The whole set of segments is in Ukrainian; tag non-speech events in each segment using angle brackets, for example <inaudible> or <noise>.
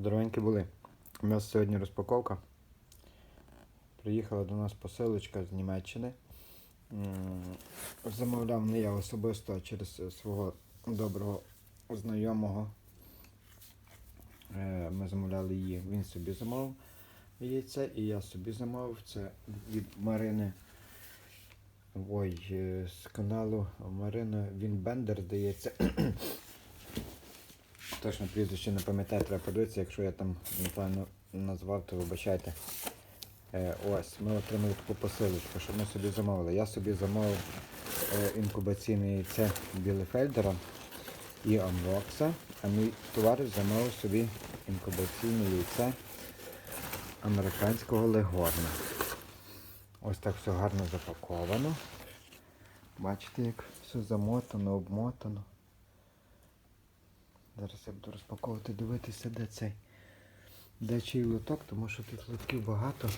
Здоровенькі були. У нас сьогодні розпаковка. Приїхала до нас посилочка з Німеччини. Замовляв не я особисто, а через свого доброго знайомого. Е, Ми замовляли її. Він собі замовив яйце і я собі замовив. Це від Марини. Ой, е, з каналу Марина Вінбендер, здається. Точно прізвище не пам'ятаю, треба подивитися, якщо я там неправильно назвав, то вибачайте. Е, ось, ми отримали таку посилочку, що ми собі замовили. Я собі замовив е, інкубаційне яйце Білефельдера і Амрокса, а мій товариш замовив собі інкубаційне яйце американського легорна. Ось так все гарно запаковано. Бачите, як все замотано, обмотано. Зараз я буду розпаковувати, дивитися, де цей. Де чий лоток, тому що тут лотків багато.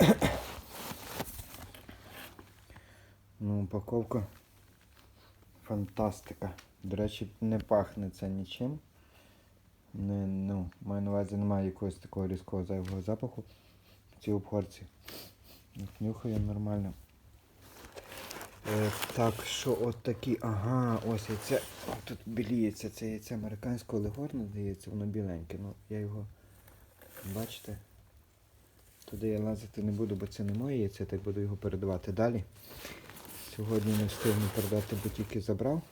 <clears throat> ну, упаковка фантастика. До речі, не пахне це нічим. Не, ну, маю на увазі немає якогось такого різкого зайвого запаху в цій обгорці. Нюхає нормально. Е, так, що от такі, ага, ось яйце. Тут біліється, це яйце американського легорна, здається, воно біленьке. Ну, я його, бачите, туди я лазити не буду, бо це не моє яйце, так буду його передавати далі. Сьогодні не встигну передати, бо тільки забрав.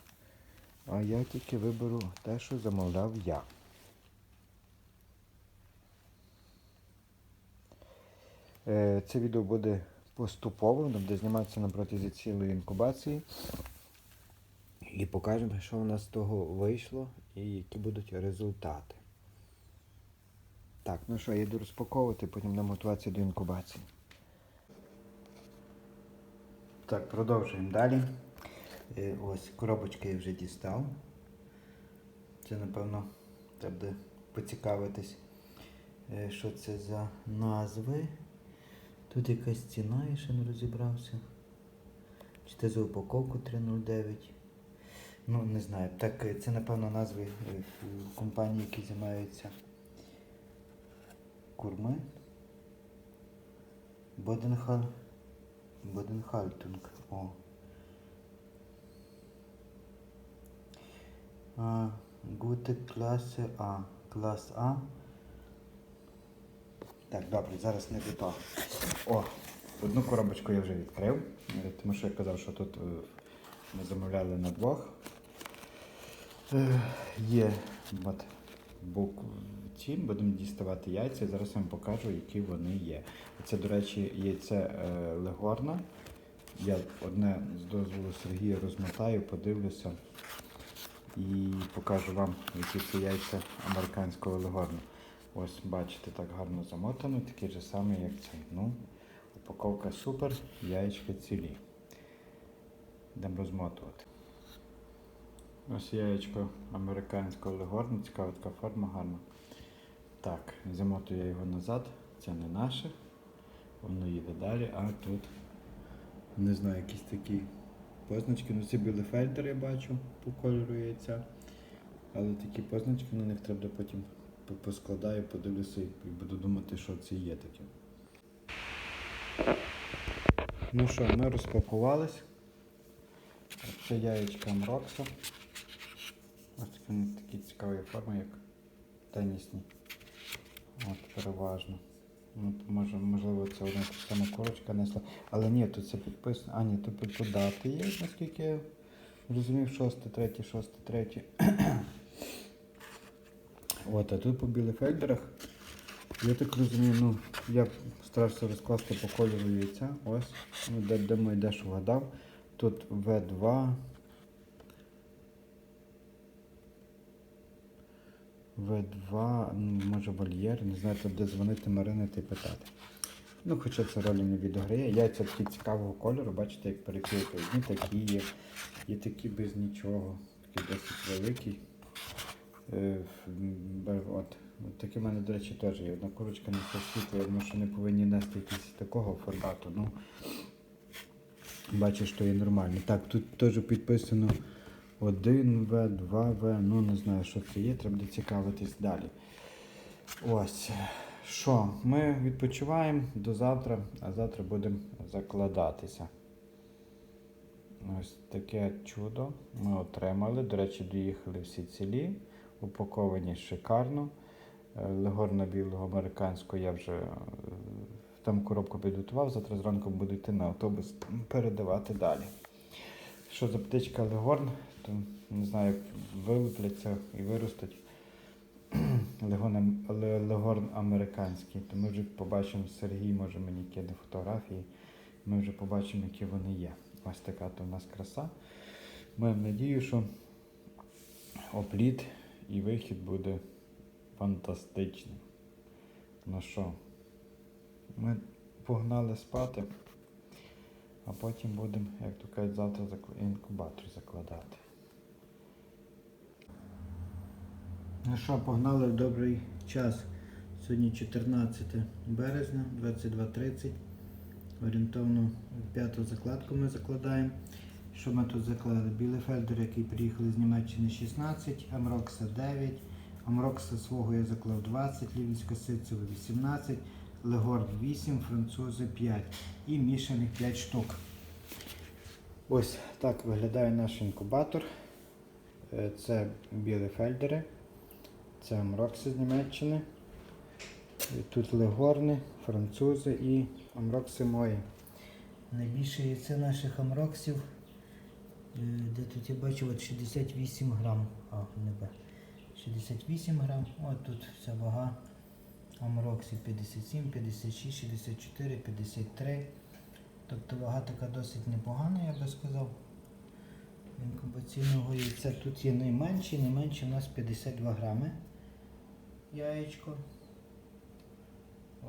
А я тільки виберу те, що замовляв я. Е, Це відео буде поступово, буде зніматися на протязі цілої інкубації. І покажемо, що у нас з того вийшло і які будуть результати. Так, ну що, я йду розпаковувати, потім нам готуватися до інкубації. Так, продовжуємо далі. Е, Ось коробочки я вже дістав. Це, напевно, треба буде поцікавитись, е, що це за назви. Тут якась ціна, я ще не розібрався. Чи це за упаковку 309? Ну, не знаю. Так, е, це, напевно, назви е, компаній, які займаються курми. Боденхал. Боденхальтунг. О. А, Гуте класи А. Клас А. Так, добре, зараз не до того. О, одну коробочку я вже відкрив, е, тому що я казав, що тут е, ми замовляли на двох. Е, Є от, букв ці, будемо діставати яйця. Зараз я вам покажу, які вони є. Це, до речі, яйце легорна. Я одне з дозволу Сергія розмотаю, подивлюся і покажу вам, які це яйця американського легорна. Ось, бачите, так гарно замотано, такі ж самі, як цей. Ну, упаковка супер, яєчка цілі. Йдемо розмотувати. Ось яєчко американського легорна, цікава така форма гарна. Так, замотую я його назад, це не наше. Воно їде далі, а тут не знаю, якісь такі позначки. Ну це білефельдер я бачу по кольору яйця. Але такі позначки на них треба потім по- поскладаю, подивлюся і буду думати, що це є таке. Ну що, ми розпакувались. Це яєчка Амрокса. Ось вони такі цікаві форми, як тенісні. От, переважно. Ну, може, можливо, це одна та сама корочка несла. Але ні, тут це підписано. А, ні, тут дати є, наскільки я розумів, 6, 3, 6, 3. От, а тут по білефельдерах, я так розумію, ну, я старався розкласти по кольору яйця. Ось, ну, де, де ми дещо вгадав. Тут В2. В2, ну, може вольєр, не знаю, тут де дзвонити Марини та й питати. Ну, хоча це ролі не відіграє. Яйця такі цікавого кольору, бачите, як переклейка. Одні такі є, є такі без нічого, такі досить великі. Е, От. От такі в мене, до речі, теж є. Одна курочка не світло, думаю, що не повинні нести якісь такого формату. Ну, бачиш, що є нормально. Так, тут теж підписано 1В, 2В, ну не знаю, що це є, треба буде цікавитись далі. Ось. Що, ми відпочиваємо до завтра, а завтра будемо закладатися. Ось таке чудо ми отримали. До речі, доїхали всі цілі, упаковані шикарно. Е, Легорна білого американського я вже е, там коробку підготував. Завтра зранку буду йти на автобус передавати далі. Що за птичка Легорн, то не знаю, як вилупляться і виростуть. <clears throat> Легорн американський. То ми вже побачимо, Сергій може мені киде фотографії. Ми вже побачимо, які вони є. Ось така то в нас краса. Маємо надію, що опліт і вихід буде фантастичним. Ну що, ми погнали спати, а потім будемо, як то кажуть, завтра інкубатор закладати. Ну що, погнали в добрий час. Сьогодні 14 березня, 22.30. Орієнтовно п'яту закладку ми закладаємо. Що ми тут заклали? Білефельдер, який приїхали з Німеччини 16, Амрокса 9, Амрокса свого я заклав 20, Лівінська ситцева 18, Легорд 8, французи 5 і мішаних 5 штук. Ось так виглядає наш інкубатор. Е, Це білефельдери, це Амрокси з Німеччини. Тут легорни, французи і амрокси мої. Найбільше яйце наших амроксів. Е, Де тут я бачу от 68 грам. А, не бе. 68 грам. От тут вся вага амроксів 57, 56, 64, 53. Тобто вага така досить непогана, я би сказав. Інкубаційного яйця тут є найменші, найменші у нас 52 грами. Яєчко.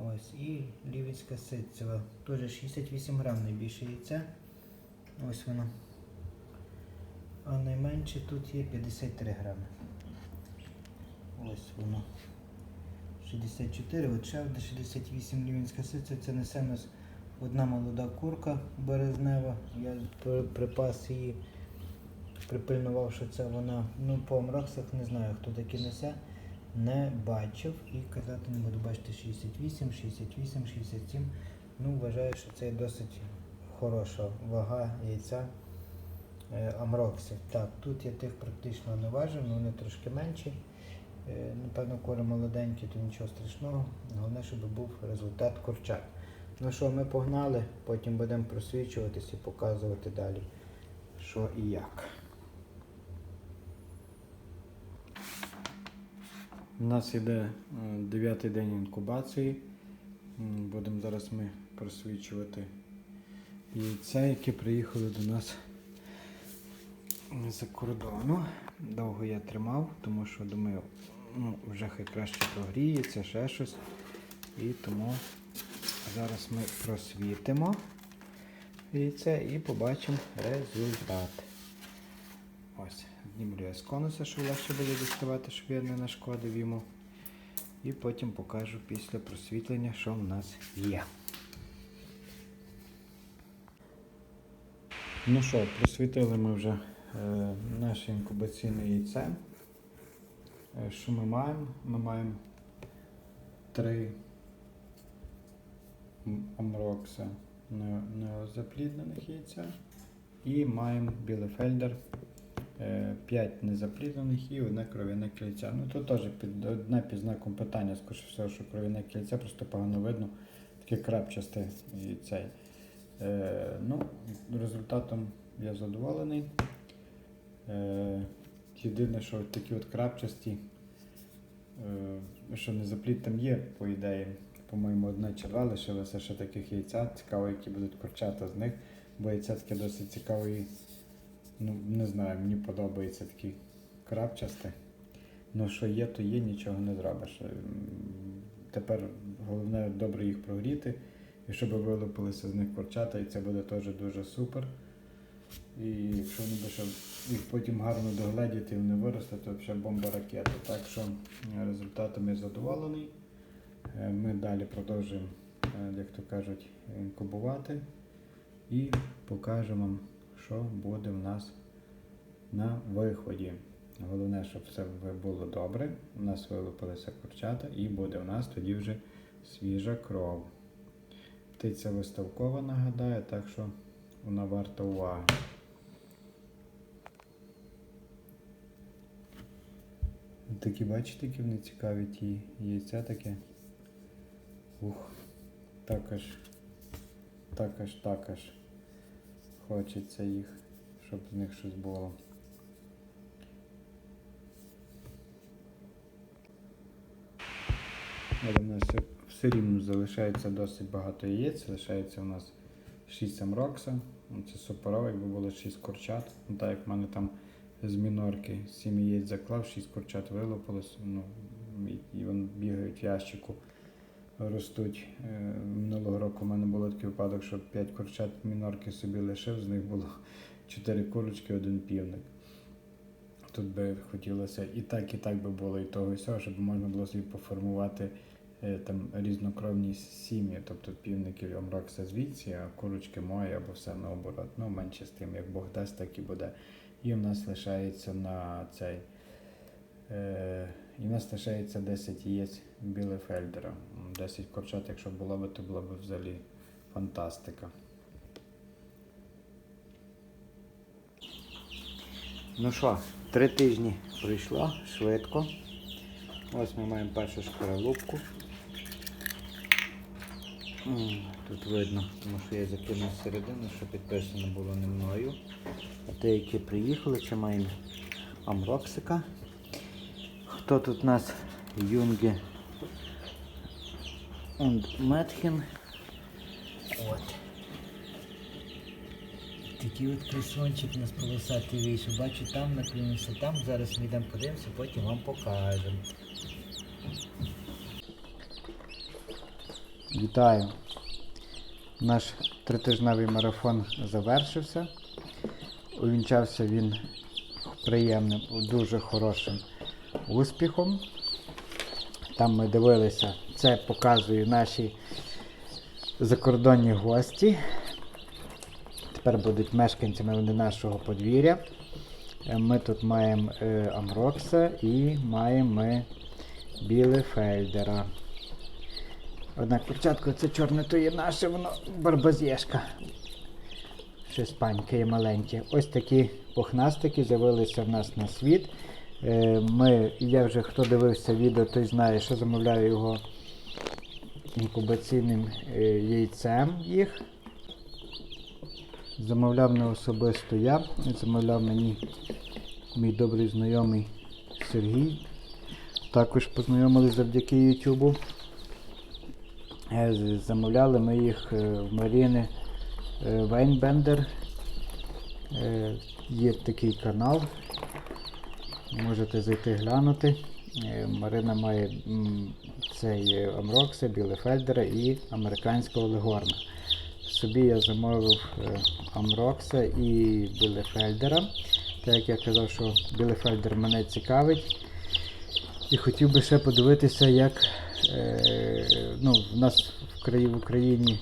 Ось, і лівицька ситцева. Теж 68 грам найбільше яйця. Ось воно. А найменше тут є 53 грами. Ось воно. 64, от ще 68 лівінська ситця. Це несе нас одна молода курка березнева. Я при- припас її, припильнував, що це вона. Ну, по амраксах не знаю, хто такі несе не бачив і казати не буду бачити 68, 68, 67. Ну, вважаю, що це досить хороша вага яйця е. Так, тут я тих практично не важив, але вони трошки менші. Е, Напевно, кури молоденькі, то нічого страшного. Головне, щоб був результат курчат. Ну що, ми погнали, потім будемо просвічуватись і показувати далі, що і як. У нас йде е, дев'ятий день інкубації. Будемо зараз ми просвічувати яйця, які приїхали до нас з-за кордону. Довго я тримав, тому що думаю, ну, вже хай краще прогріється, ще щось. І тому зараз ми просвітимо яйце і побачимо результат. Ось, знімлю я з конуса, щоб легше буде діставати, щоб я не нашкодив йому. І потім покажу після просвітлення, що в нас є. Ну що, просвітили ми вже наше інкубаційне яйце. Е, що ми маємо? Ми маємо три амрокса неозапліднених яйця. І маємо білефельдер 5 незапліднених і одне кров'яне кільця. Ну тут теж під одне під знаком питання, скоріше всього, що кров'яне кільце просто погано видно, таке крапчасте і цей. Е, ну, результатом я задоволений. Е, єдине, що такі от крапчасті, е, що не запліт там є, по ідеї. По-моєму, одне чи два ще таких яйця. Цікаво, які будуть курчата з них, бо яйця таке досить цікаве. і, Ну, не знаю, мені подобається такі крапчасті. Ну, що є, то є, нічого не зробиш. Ем, Тепер головне добре їх прогріти, і щоб вилупилися з них курчата, і це буде теж дуже супер. І якщо вони би їх потім гарно догледіти і вони виростуть, то взагалі бомба ракета. Так що е, результатом я задоволений. Е, Ми далі продовжуємо, е, як то кажуть, інкубувати і покажемо вам, що буде в нас на виході. Головне, щоб все було добре. У нас вилупилися курчата і буде у нас тоді вже свіжа кров. Птиця виставкова нагадаю, так що вона варта уваги. Такі, бачите, які вони цікаві ті яйця таке. Ух, також, також, також хочеться їх, щоб з них щось було. Але в нас все, рівно залишається досить багато яєць, залишається у нас 6 амрокса. Це суперово, якби було 6 курчат. Ну, так як в мене там з мінорки 7 яєць заклав, 6 курчат вилупилось. Ну, і, вони бігають в ящику, ростуть. Е, Минулого року в мене було такий випадок, що 5 курчат мінорки собі лишив, з них було 4 курочки, один півник. Тут би хотілося і так, і так би було, і того, і сього, щоб можна було собі поформувати е, там різнокровні сім'ї, тобто півників Амрокса звідси, а курочки мої або все наоборот. Ну, менше з тим, як Бог дасть, так і буде. І в нас лишається на цей. Е, і в нас лишається 10 яєць Білефельдера. М, 10 курчат, якщо було б, то була б взагалі фантастика. Ну що, три тижні пройшло швидко. Ось ми маємо першу шкаралупку. Тут видно, тому що я закинув середину, що підписано було не мною. А те, які приїхали, ще маємо Амроксика. Хто тут у нас? Юнге und Метхен. От. Такий от красончик у нас полосатий вийшов. Бачу, там наклонився, там. Зараз ми йдемо подивимося, потім вам покажемо. Вітаю. Наш тритижневий марафон завершився. Увінчався він приємним, дуже хорошим успіхом. Там ми дивилися, це показує наші закордонні гості. Тепер будуть мешканцями нашого подвір'я. Е, Ми тут маємо е, Амрокса і маємо ми Білефельдера. Однак курчатко це чорне, то є наше, воно барбазєшка. Щось паньке є маленьке. Ось такі пухнастики з'явилися в нас на світ. Е, Ми, я вже хто дивився відео, той знає, що замовляю його інкубаційним е, яйцем їх. Замовляв не особисто я, замовляв мені мій добрий знайомий Сергій. Також познайомились завдяки Ютубу. Е, Замовляли ми їх е, в Маріни Вейнбендер. Е, Є такий канал. Можете зайти глянути. Е, Марина має цей Амрокса, Білефельдера і американського Легорна. Собі я замовив Амрокса і Білефельдера. Так як я казав, що Білефельдер мене цікавить. І хотів би ще подивитися, як ну, в нас в, краї, в Україні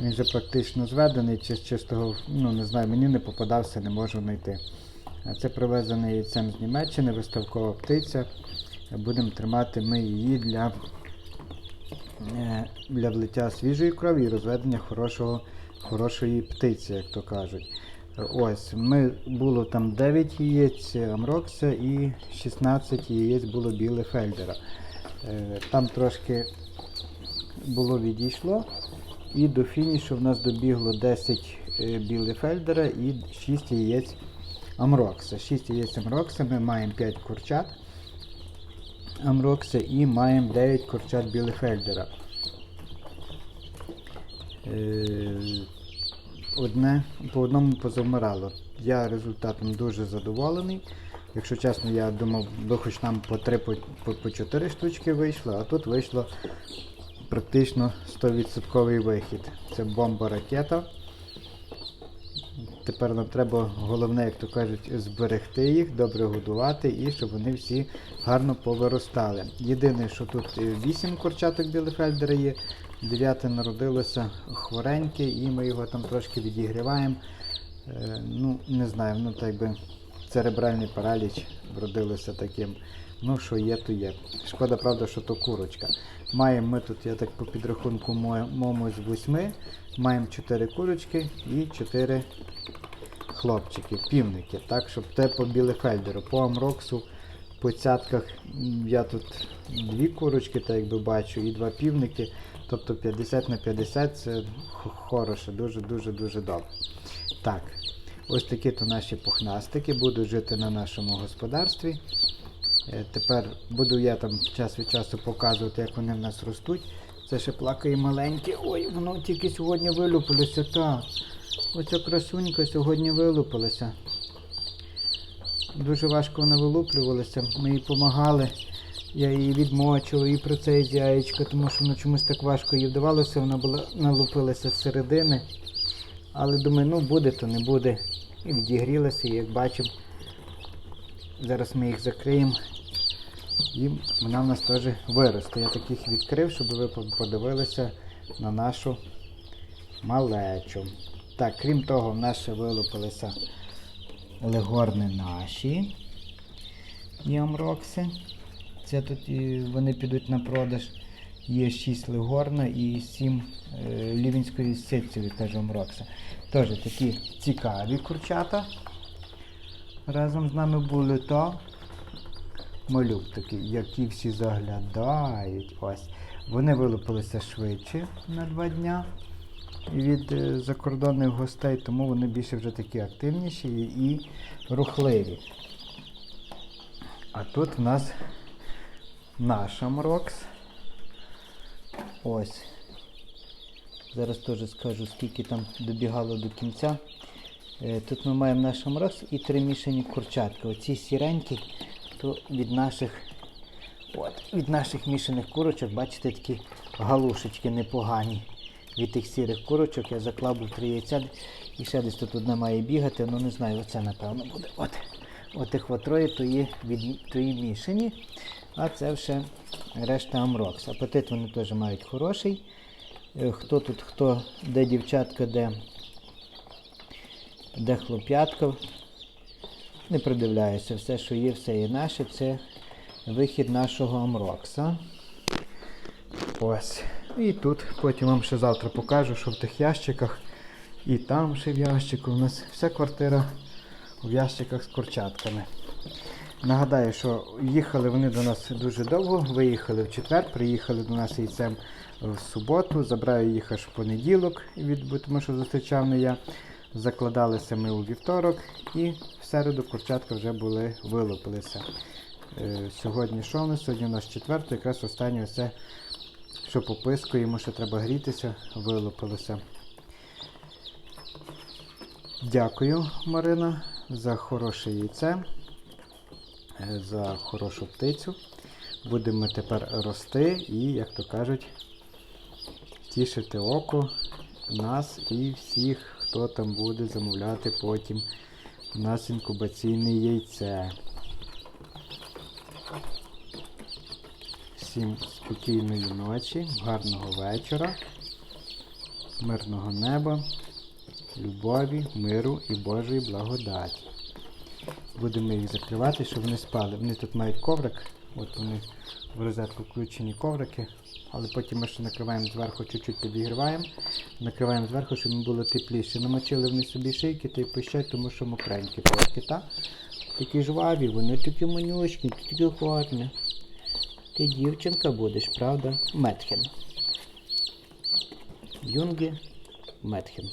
він вже практично зведений, чи з чистого, ну не знаю, мені не попадався, не можу знайти. Це привезений яйцем з Німеччини, виставкова птиця. Будемо тримати ми її для, е, для влиття свіжої крові і розведення хорошого, хорошої птиці, як то кажуть. Е, Ось, ми було там 9 яєць Амрокса і 16 яєць було біле Фельдера. Е, Там трошки було відійшло. І до фінішу в нас добігло 10 е, біле Фельдера і 6 яєць Амрокса. 6 яєць Амрокса, ми маємо 5 курчат Амрокса і маємо 9 курчат Білефельдера. Е, Одне по одному позамирало. Я результатом дуже задоволений. Якщо чесно, я думав, би хоч нам по 3 по, по, по 4 штучки вийшло, а тут вийшло практично 100% вихід. Це бомба ракета. Тепер нам треба головне, як то кажуть, зберегти їх, добре годувати і щоб вони всі гарно повиростали. Єдине, що тут 8 курчаток білефельдера є, 9 народилося хвореньке, і ми його там трошки відігріваємо. Е, ну, не знаю, ну так би церебральний параліч вродилося таким. Ну, що є, то є. Шкода, правда, що то курочка. Маємо ми тут, я так по підрахунку мо- моєму з восьми, маємо 4 курочки і 4 хлопчики, півники. Так, щоб те по Білефельдеру, по Амроксу, по цятках я тут дві курочки, так якби бачу, і два півники. Тобто 50 на 50 це хороше, дуже-дуже дуже добре. Так, ось такі то наші пухнастики будуть жити на нашому господарстві. Е, Тепер буду я там час від часу показувати, як вони в нас ростуть. Це ще плакає маленьке. Ой, воно тільки сьогодні вилупилося. Так. Оця красунька сьогодні вилупилася. Дуже важко вона вилуплювалася. Ми їй допомагали. Я її відмочував і про це з яєчка, тому що воно чомусь так важко їй вдавалося, вона була налупилася з середини. Але думаю, ну буде, то не буде. І відігрілася, і як бачив, зараз ми їх закриємо. І вона в нас теж виросте. Я таких відкрив, щоб ви подивилися на нашу малечу. Так, крім того, в нас ще вилупилися легорни наші Ямрокси. Це тут вони підуть на продаж. Є 6 легорна і 7 е, лівінської ситцеві, каже Амрокса. Теж такі цікаві курчата. Разом з нами були то малюк такий, які всі заглядають. Ось. Вони вилупилися швидше на два дня від е, закордонних гостей, тому вони більше вже такі активніші і, рухливі. А тут в нас наш Амрокс. Ось. Зараз теж скажу, скільки там добігало до кінця. Е, Тут ми маємо наш Амрокс і три мішані курчатки. Оці сіренькі, то від наших От, від наших мішаних курочок, бачите, такі галушечки непогані. Від тих сірих курочок я заклав був три яйця і ще десь тут одна має бігати, ну не знаю, оце напевно буде. От, от тих от троє то є, від, то є мішані, а це вже решта Амрокс. Апетит вони теж мають хороший. Е, Хто тут, хто, де дівчатка, де, де хлоп'ятка, не придивляюся, все, що є, все є наше, це вихід нашого Амрокса. Ось. І тут потім вам ще завтра покажу, що в тих ящиках. І там ще в ящику. У нас вся квартира в ящиках з курчатками. Нагадаю, що їхали вони до нас дуже довго, виїхали в четвер, приїхали до нас яйцем в суботу, забрав їх аж в понеділок, від, тому що зустрічав не я. Закладалися ми у вівторок і в середу курчатка вже були вилупилися. Е, Сьогодні що у нас? Сьогодні у нас четверте, якраз останнє це, що попискуємо, що треба грітися, вилупилося. Дякую, Марина, за хороше яйце, за хорошу птицю. Будемо тепер рости і, як то кажуть, тішити око нас і всіх, хто там буде замовляти потім у нас інкубаційне яйце. Всім спокійної ночі, гарного вечора, мирного неба, любові, миру і Божої благодаті. Будемо їх закривати, щоб вони спали. Вони тут мають коврик, от вони в розетку включені коврики, але потім ми ще накриваємо зверху, чуть-чуть підігріваємо, накриваємо зверху, щоб їм було тепліше. Намочили вони собі шийки та й пищать, тому що мокренькі трошки, так? Такі жваві, вони такі манюшки, такі гарні. Ти дівчинка будеш, правда? Метхен. Юнги Метхен.